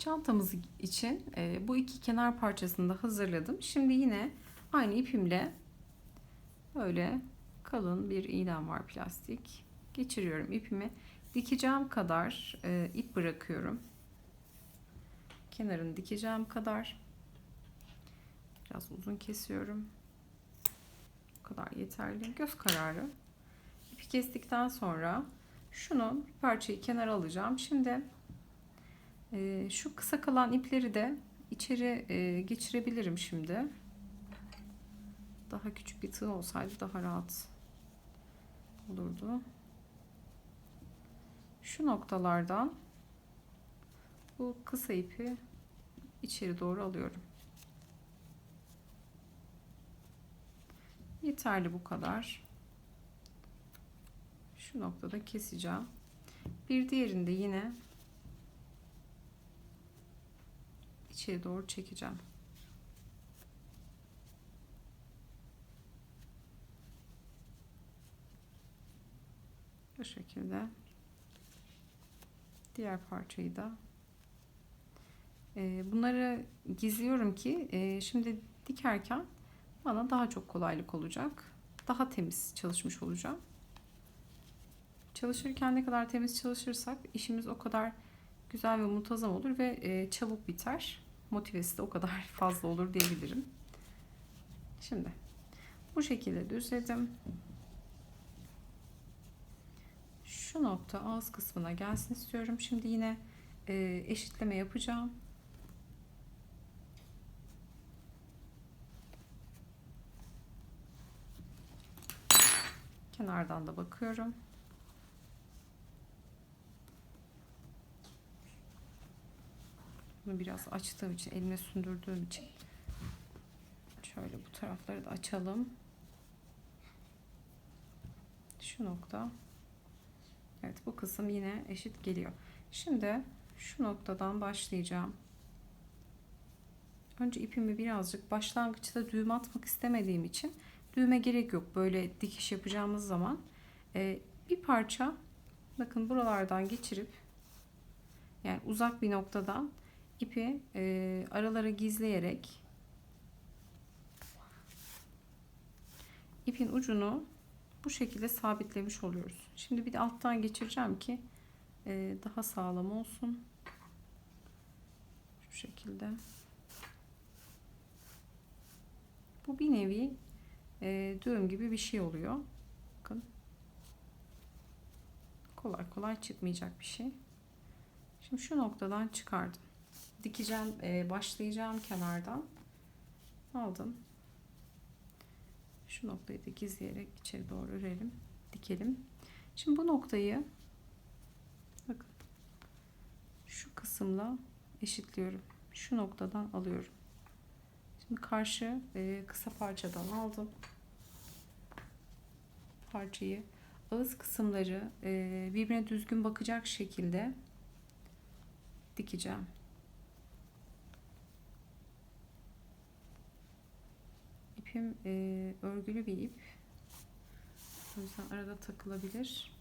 Çantamız için e, bu iki kenar parçasını da hazırladım. Şimdi yine aynı ipimle böyle kalın bir iğnem var plastik. Geçiriyorum ipimi. Dikeceğim kadar e, ip bırakıyorum. Kenarını dikeceğim kadar. Biraz uzun kesiyorum. Bu kadar yeterli. Göz kararı. İpi kestikten sonra şunu bir parçayı kenara alacağım. Şimdi e, şu kısa kalan ipleri de içeri e, geçirebilirim şimdi. Daha küçük bir tığ olsaydı daha rahat olurdu. Şu noktalardan bu kısa ipi içeri doğru alıyorum. Yeterli bu kadar. Şu noktada keseceğim. Bir diğerinde yine içeri doğru çekeceğim. Bu şekilde. Diğer parçayı da e, bunları gizliyorum ki e, şimdi dikerken bana daha çok kolaylık olacak. Daha temiz çalışmış olacağım. Çalışırken ne kadar temiz çalışırsak işimiz o kadar güzel ve muntazam olur ve e, çabuk biter. Motivesi de o kadar fazla olur diyebilirim. Şimdi bu şekilde düzledim. Şu nokta ağız kısmına gelsin istiyorum. Şimdi yine e, eşitleme yapacağım. Kenardan da bakıyorum. Bunu biraz açtığım için, elime sündürdüğüm için şöyle bu tarafları da açalım. Şu nokta. Evet bu kısım yine eşit geliyor. Şimdi şu noktadan başlayacağım. Önce ipimi birazcık başlangıçta düğüm atmak istemediğim için düğme gerek yok. Böyle dikiş yapacağımız zaman e, bir parça bakın buralardan geçirip yani uzak bir noktadan ipi e, aralara gizleyerek ipin ucunu bu şekilde sabitlemiş oluyoruz. Şimdi bir de alttan geçireceğim ki e, daha sağlam olsun. Şu şekilde. Bu bir nevi e, düğüm gibi bir şey oluyor. Bakın. Kolay kolay çıkmayacak bir şey. Şimdi şu noktadan çıkardım. Dikeceğim, e, başlayacağım kenardan. Aldım. Şu noktayı da gizleyerek içeri doğru örelim. Dikelim. Şimdi bu noktayı bakın şu kısımla eşitliyorum. Şu noktadan alıyorum. Şimdi karşı e, kısa parçadan aldım. Parçayı ağız kısımları e, birbirine düzgün bakacak şekilde dikeceğim. İpim e, örgülü bir ip. O yüzden arada takılabilir.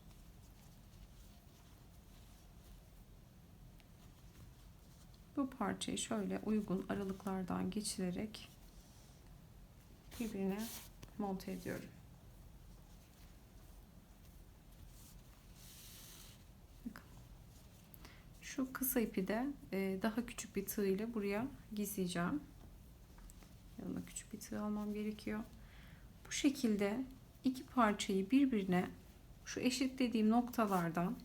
Bu parçayı şöyle uygun aralıklardan geçirerek birbirine monte ediyorum. Şu kısa ipi de e, daha küçük bir tığ ile buraya gizleyeceğim. Yanına küçük bir tığ almam gerekiyor. Bu şekilde iki parçayı birbirine şu eşitlediğim noktalardan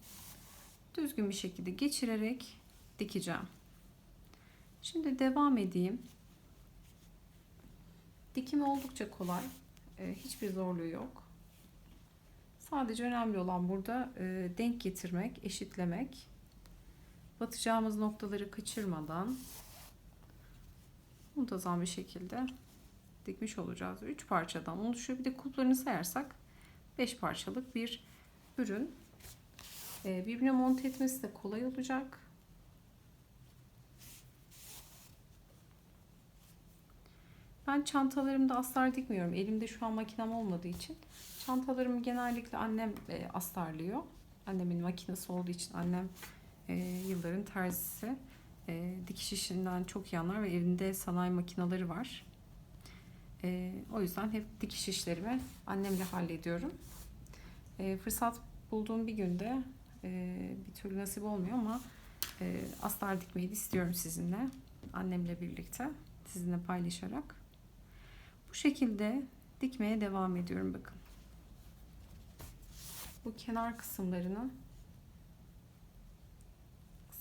düzgün bir şekilde geçirerek dikeceğim. Şimdi devam edeyim. Dikim oldukça kolay. E, hiçbir zorluğu yok. Sadece önemli olan burada e, denk getirmek, eşitlemek. Batacağımız noktaları kaçırmadan muntazam bir şekilde dikmiş olacağız. 3 parçadan oluşuyor. Bir de kulplarını sayarsak 5 parçalık bir ürün. E, birbirine monte etmesi de kolay olacak. Ben çantalarımda astar dikmiyorum. Elimde şu an makinem olmadığı için. Çantalarımı genellikle annem e, astarlıyor. Annemin makinesi olduğu için annem e, yılların terzisi. E, dikiş işinden çok iyi anlar ve evinde sanayi makineleri var. E, o yüzden hep dikiş işlerimi annemle hallediyorum. E, fırsat bulduğum bir günde e, bir türlü nasip olmuyor ama e, astar dikmeyi de istiyorum sizinle. Annemle birlikte. Sizinle paylaşarak. Bu şekilde dikmeye devam ediyorum bakın. Bu kenar kısımlarını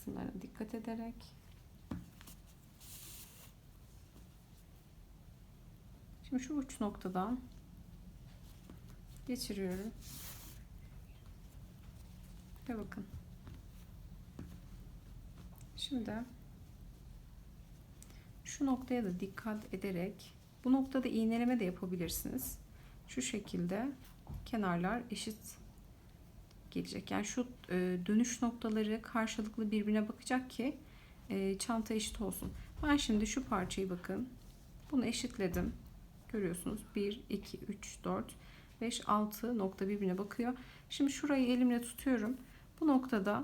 kısımlarına dikkat ederek Şimdi şu uç noktadan geçiriyorum. Ve bakın. Şimdi şu noktaya da dikkat ederek bu noktada iğneleme de yapabilirsiniz. Şu şekilde kenarlar eşit gelecek. Yani şu e, dönüş noktaları karşılıklı birbirine bakacak ki e, çanta eşit olsun. Ben şimdi şu parçayı bakın. Bunu eşitledim. Görüyorsunuz 1, 2, 3, 4, 5, 6 nokta birbirine bakıyor. Şimdi şurayı elimle tutuyorum. Bu noktada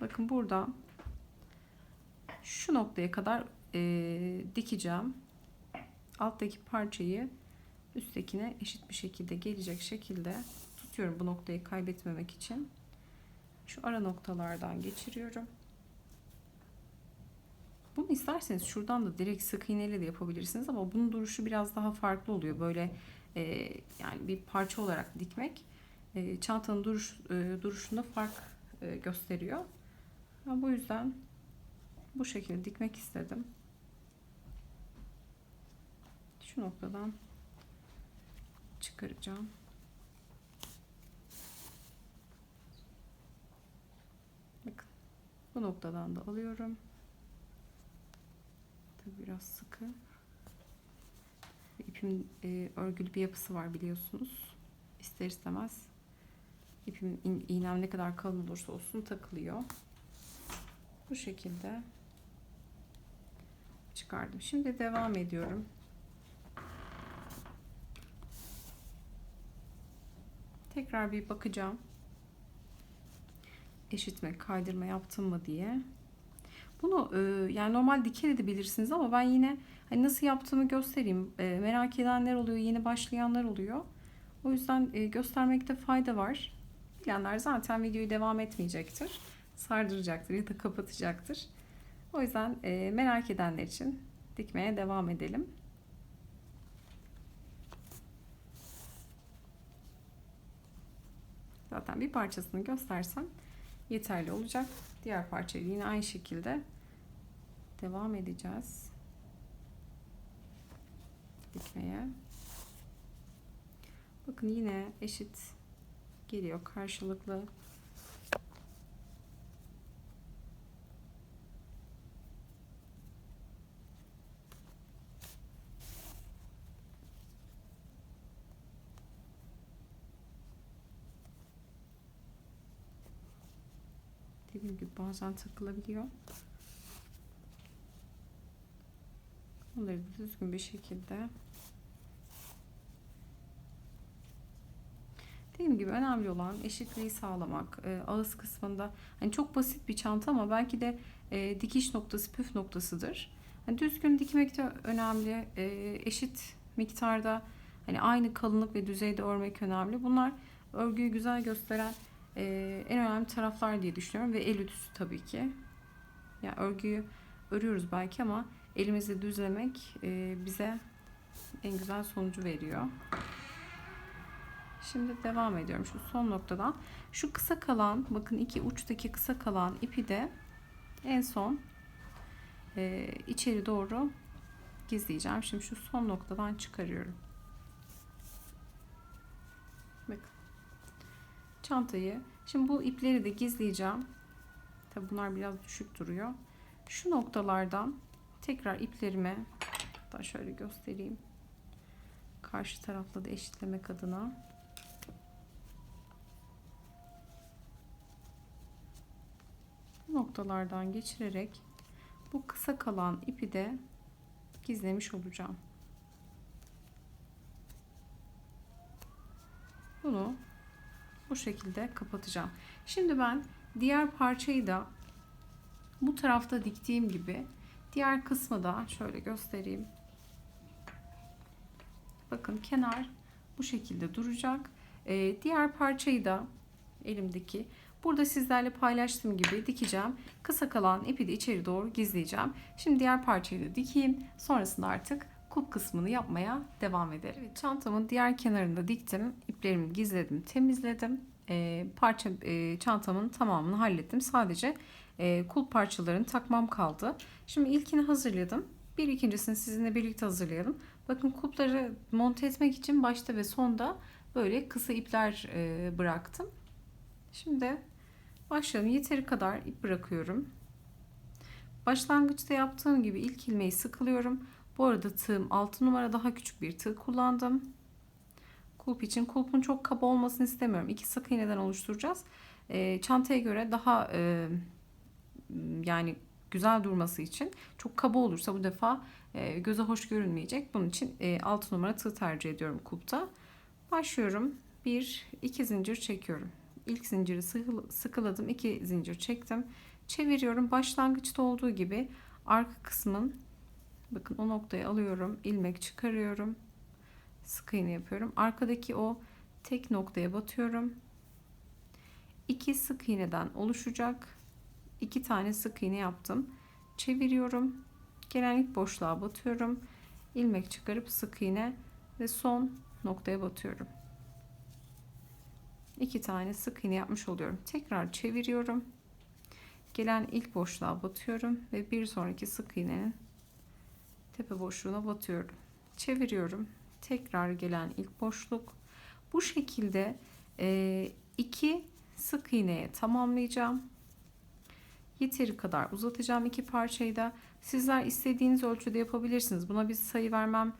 bakın burada şu noktaya kadar e, dikeceğim. Alttaki parçayı üsttekine eşit bir şekilde gelecek şekilde tutuyorum bu noktayı kaybetmemek için. Şu ara noktalardan geçiriyorum. Bunu isterseniz şuradan da direkt sık iğneyle de yapabilirsiniz ama bunun duruşu biraz daha farklı oluyor. Böyle e, yani bir parça olarak dikmek e, çantanın duruş, e, duruşunda fark e, gösteriyor. Ben bu yüzden bu şekilde dikmek istedim. Şu noktadan çıkaracağım. Bakın bu noktadan da alıyorum. Tabii biraz sıkı. İpim e, örgülü bir yapısı var biliyorsunuz. İster istemez ipim iğnem ne kadar kalın olursa olsun takılıyor. Bu şekilde çıkardım. Şimdi devam ediyorum. Tekrar bir bakacağım. Eşitme, kaydırma yaptım mı diye. Bunu e, yani normal diker edebilirsiniz ama ben yine hani nasıl yaptığımı göstereyim. E, merak edenler oluyor, yeni başlayanlar oluyor. O yüzden e, göstermekte fayda var. Bilenler zaten videoyu devam etmeyecektir. Sardıracaktır ya da kapatacaktır. O yüzden merak edenler için dikmeye devam edelim. Zaten bir parçasını göstersem yeterli olacak. Diğer parçayı yine aynı şekilde devam edeceğiz. Dikmeye. Bakın yine eşit geliyor karşılıklı. Dediğim gibi bazen takılabiliyor. Onları da düzgün bir şekilde Dediğim gibi önemli olan eşitliği sağlamak. E, ağız kısmında hani çok basit bir çanta ama belki de e, dikiş noktası püf noktasıdır. Hani düzgün dikmek de önemli. E, eşit miktarda hani aynı kalınlık ve düzeyde örmek önemli. Bunlar örgüyü güzel gösteren e, en önemli taraflar diye düşünüyorum ve el ütüsü tabii ki. Yani örgüyü örüyoruz belki ama elimizde düzlemek e, bize en güzel sonucu veriyor. Şimdi devam ediyorum şu son noktadan. Şu kısa kalan bakın iki uçtaki kısa kalan ipi de en son e, içeri doğru gizleyeceğim. Şimdi şu son noktadan çıkarıyorum. Bakın. Çantayı. Şimdi bu ipleri de gizleyeceğim. Tabi bunlar biraz düşük duruyor. Şu noktalardan tekrar iplerimi daha şöyle göstereyim. Karşı tarafla da eşitlemek adına. noktalardan geçirerek bu kısa kalan ipi de gizlemiş olacağım. Bunu bu şekilde kapatacağım. Şimdi ben diğer parçayı da bu tarafta diktiğim gibi diğer kısmı da şöyle göstereyim. Bakın kenar bu şekilde duracak. Ee, diğer parçayı da elimdeki burada sizlerle paylaştığım gibi dikeceğim. Kısa kalan ipi de içeri doğru gizleyeceğim. Şimdi diğer parçayı da dikeyim. Sonrasında artık kulp kısmını yapmaya devam ederim. Evet, çantamın diğer kenarında diktim. İplerimi gizledim, temizledim. Ee, parça e, çantamın tamamını hallettim. Sadece e, kulp parçalarını takmam kaldı. Şimdi ilkini hazırladım. Bir ikincisini sizinle birlikte hazırlayalım. Bakın kulpları monte etmek için başta ve sonda böyle kısa ipler e, bıraktım. Şimdi başlayalım. Yeteri kadar ip bırakıyorum. Başlangıçta yaptığım gibi ilk ilmeği sıkılıyorum. Bu arada tığım 6 numara daha küçük bir tığ kullandım. Kulp için kulpun çok kaba olmasını istemiyorum. İki sık iğneden oluşturacağız. E, çantaya göre daha e, yani güzel durması için çok kaba olursa bu defa e, göze hoş görünmeyecek. Bunun için e, 6 numara tığ tercih ediyorum kulpta. Başlıyorum. 1 2 zincir çekiyorum. İlk zinciri sıkıladım. 2 zincir çektim. Çeviriyorum. Başlangıçta olduğu gibi arka kısmın bakın o noktayı alıyorum. ilmek çıkarıyorum. Sık iğne yapıyorum. Arkadaki o tek noktaya batıyorum. 2 sık iğneden oluşacak. 2 tane sık iğne yaptım. Çeviriyorum. Gelen ilk boşluğa batıyorum. ilmek çıkarıp sık iğne ve son noktaya batıyorum. İki tane sık iğne yapmış oluyorum. Tekrar çeviriyorum. Gelen ilk boşluğa batıyorum ve bir sonraki sık iğnenin tepe boşluğuna batıyorum. Çeviriyorum. Tekrar gelen ilk boşluk. Bu şekilde e, iki sık iğneye tamamlayacağım. Yeteri kadar uzatacağım iki parçayı da. Sizler istediğiniz ölçüde yapabilirsiniz. Buna bir sayı vermem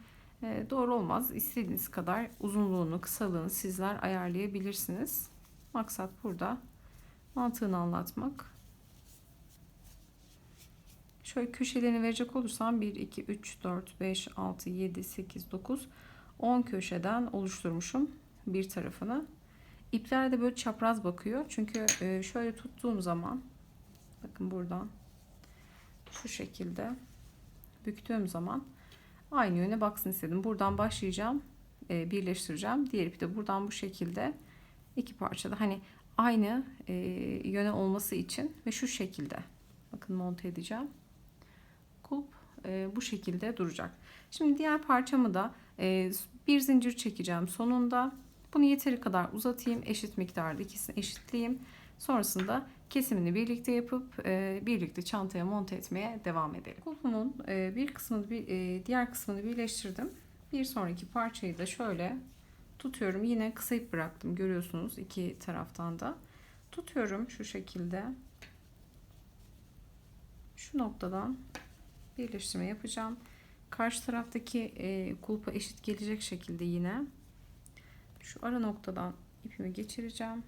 e, doğru olmaz. İstediğiniz kadar uzunluğunu, kısalığını sizler ayarlayabilirsiniz. Maksat burada mantığını anlatmak. Şöyle köşelerini verecek olursam 1, 2, 3, 4, 5, 6, 7, 8, 9, 10 köşeden oluşturmuşum bir tarafını. İpler de böyle çapraz bakıyor. Çünkü e, şöyle tuttuğum zaman bakın buradan şu şekilde büktüğüm zaman aynı yöne baksın istedim. Buradan başlayacağım. E, birleştireceğim. Diğer ipi de buradan bu şekilde iki parçada hani aynı e, yöne olması için ve şu şekilde bakın monte edeceğim. E, bu şekilde duracak. Şimdi diğer parçamı da e, bir zincir çekeceğim sonunda. Bunu yeteri kadar uzatayım. Eşit miktarda ikisini eşitleyeyim. Sonrasında kesimini birlikte yapıp e, birlikte çantaya monte etmeye devam edelim. Kulpumun bir kısmını diğer kısmını birleştirdim. Bir sonraki parçayı da şöyle tutuyorum. Yine kısa ip bıraktım. Görüyorsunuz iki taraftan da. Tutuyorum şu şekilde. Şu noktadan birleştirme yapacağım. Karşı taraftaki e, kulpa eşit gelecek şekilde yine şu ara noktadan ipimi geçireceğim.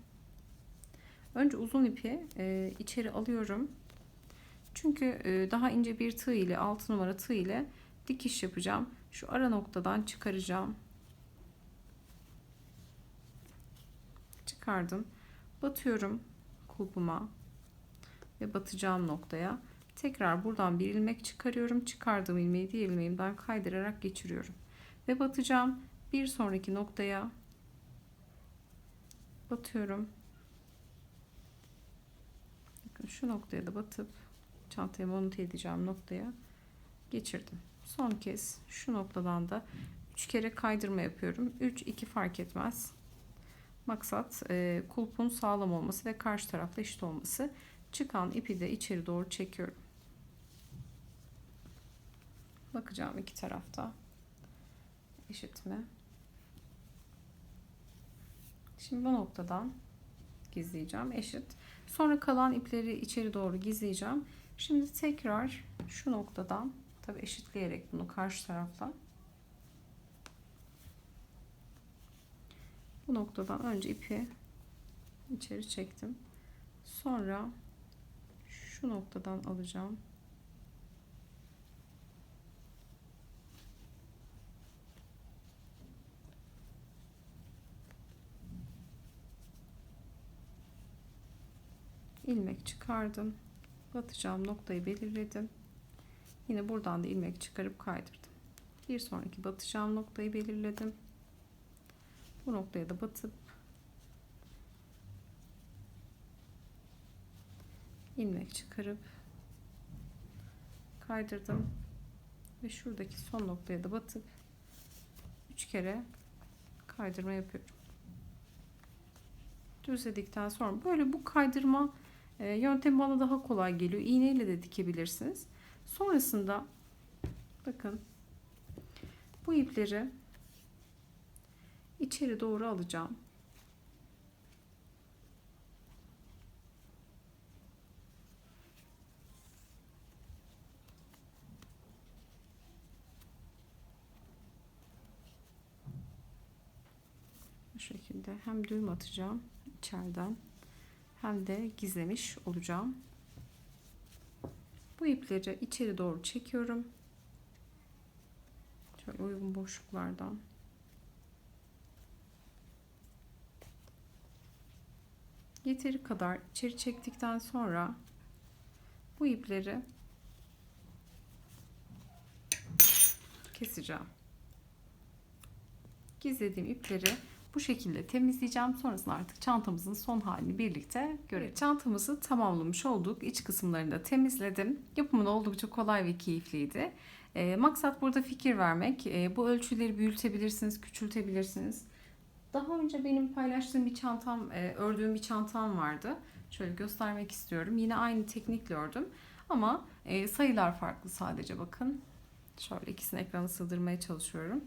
Önce uzun ipi e, içeri alıyorum. Çünkü e, daha ince bir tığ ile 6 numara tığ ile dikiş yapacağım. Şu ara noktadan çıkaracağım. Çıkardım. Batıyorum kulpuma ve batacağım noktaya. Tekrar buradan bir ilmek çıkarıyorum. Çıkardığım ilmeği diğer ilmeğimden kaydırarak geçiriyorum. Ve batacağım. Bir sonraki noktaya batıyorum. Bakın şu noktaya da batıp çantayı monte edeceğim noktaya geçirdim. Son kez şu noktadan da 3 kere kaydırma yapıyorum. 3 2 fark etmez. Maksat e, kulpun sağlam olması ve karşı tarafta eşit olması. Çıkan ipi de içeri doğru çekiyorum. Bakacağım iki tarafta eşit mi? Şimdi bu noktadan gizleyeceğim eşit. Sonra kalan ipleri içeri doğru gizleyeceğim. Şimdi tekrar şu noktadan tabi eşitleyerek bunu karşı tarafla bu noktadan önce ipi içeri çektim. Sonra şu noktadan alacağım. ilmek çıkardım. batacağım noktayı belirledim. Yine buradan da ilmek çıkarıp kaydırdım. Bir sonraki batacağım noktayı belirledim. Bu noktaya da batıp ilmek çıkarıp kaydırdım ve şuradaki son noktaya da batıp 3 kere kaydırma yapıyorum. Düzledikten sonra böyle bu kaydırma e, yöntemi bana daha kolay geliyor. İğneyle de dikebilirsiniz. Sonrasında bakın bu ipleri içeri doğru alacağım. Şekilde hem düğüm atacağım içeriden hem de gizlemiş olacağım. Bu ipleri içeri doğru çekiyorum. Şöyle uygun boşluklardan. Yeteri kadar içeri çektikten sonra bu ipleri keseceğim. Gizlediğim ipleri bu şekilde temizleyeceğim. Sonrasında artık çantamızın son halini birlikte göreceğiz. Çantamızı tamamlamış olduk. İç kısımlarını da temizledim. Yapımı da oldukça kolay ve keyifliydi. E, maksat burada fikir vermek. E, bu ölçüleri büyütebilirsiniz, küçültebilirsiniz. Daha önce benim paylaştığım bir çantam, e, ördüğüm bir çantam vardı. Şöyle göstermek istiyorum. Yine aynı teknikle ördüm. Ama e, sayılar farklı sadece bakın. Şöyle ikisini ekrana sığdırmaya çalışıyorum.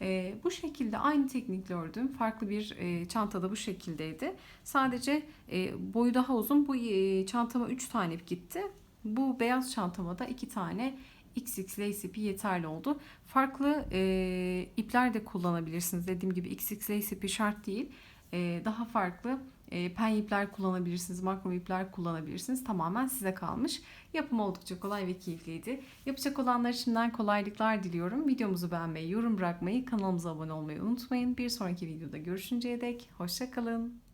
E, bu şekilde aynı teknikle ördüm. Farklı bir e, çantada bu şekildeydi. Sadece e, boyu daha uzun. Bu e, çantama 3 tane ip gitti. Bu beyaz çantama da 2 tane XX lace ipi yeterli oldu. Farklı e, ipler de kullanabilirsiniz. Dediğim gibi XX lace ipi şart değil. E, daha farklı e, pen ipler kullanabilirsiniz, makrom ipler kullanabilirsiniz. Tamamen size kalmış. Yapım oldukça kolay ve keyifliydi. Yapacak olanlar şimdiden kolaylıklar diliyorum. Videomuzu beğenmeyi, yorum bırakmayı, kanalımıza abone olmayı unutmayın. Bir sonraki videoda görüşünceye dek hoşçakalın.